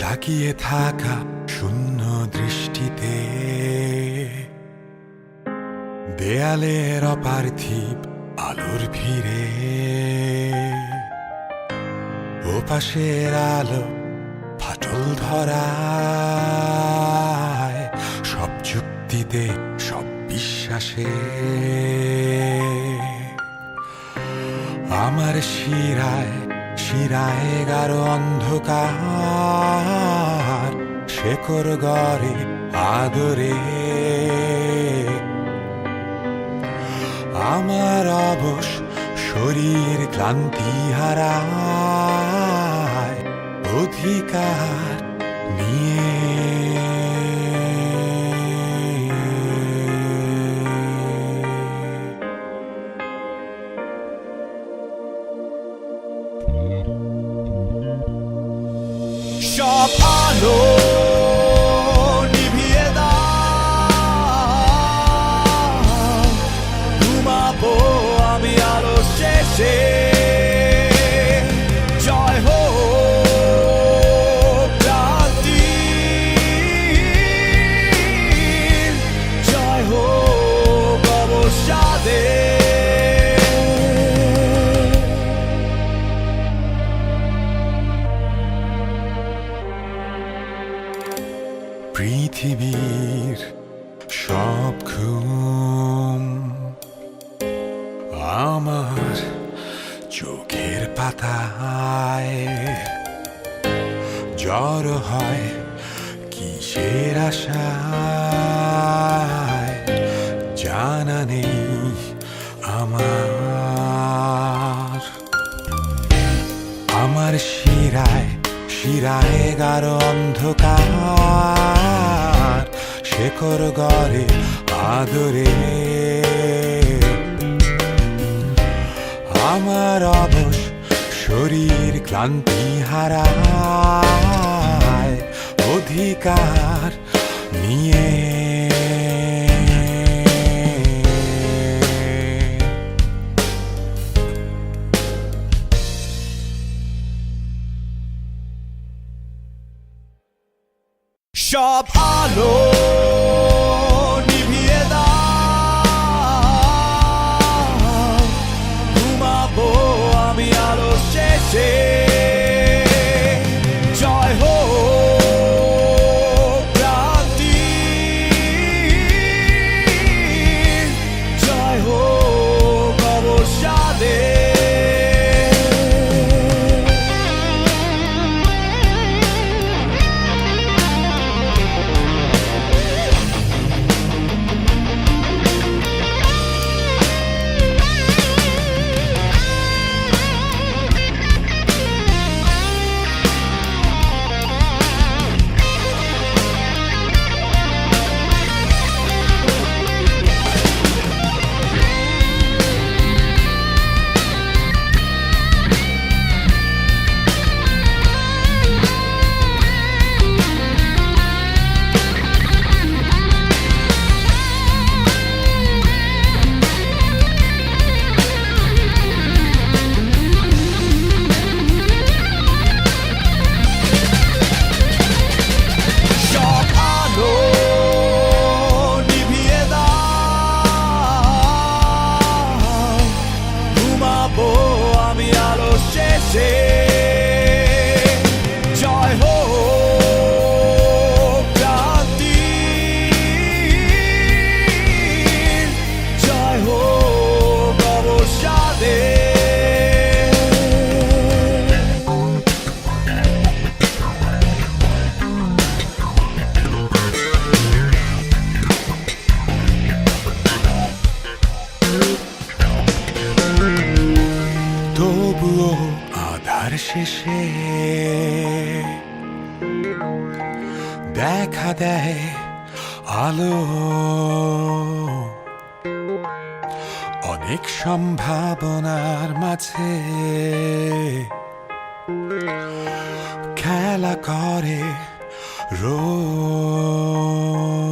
তাকিয়ে থাকা শূন্য দৃষ্টিতে। দেয়ালের অপার্থিব আলোর ভিড়ে। ওপাশের আলো ফাটল ধরায় সব যুক্তিতে, সব বিশ্বাসে। আমার শিরায় শিরায় গারো অন্ধকার শেখর গড়ে আদরে। আমার অবশ শরীর ক্লান্তি হারায় অধিকার নিয়ে পৃথিবীর সব ঘুম আমার চোখের পাতায় জ্বর হয় কিসের আশায় জানা নেই আমার আমার শিরায় শিরায় গাঢ় অন্ধকার শেখর গড়ে আদরে। আমার অবশ শরীর ক্লান্তি হারায় অধিকার নিয়ে। সব আলো আলো তবুও আধার শেষে দেখা দেয় আলো। অনেক সম্ভাবনার মাঝে খেলা করে রোজ।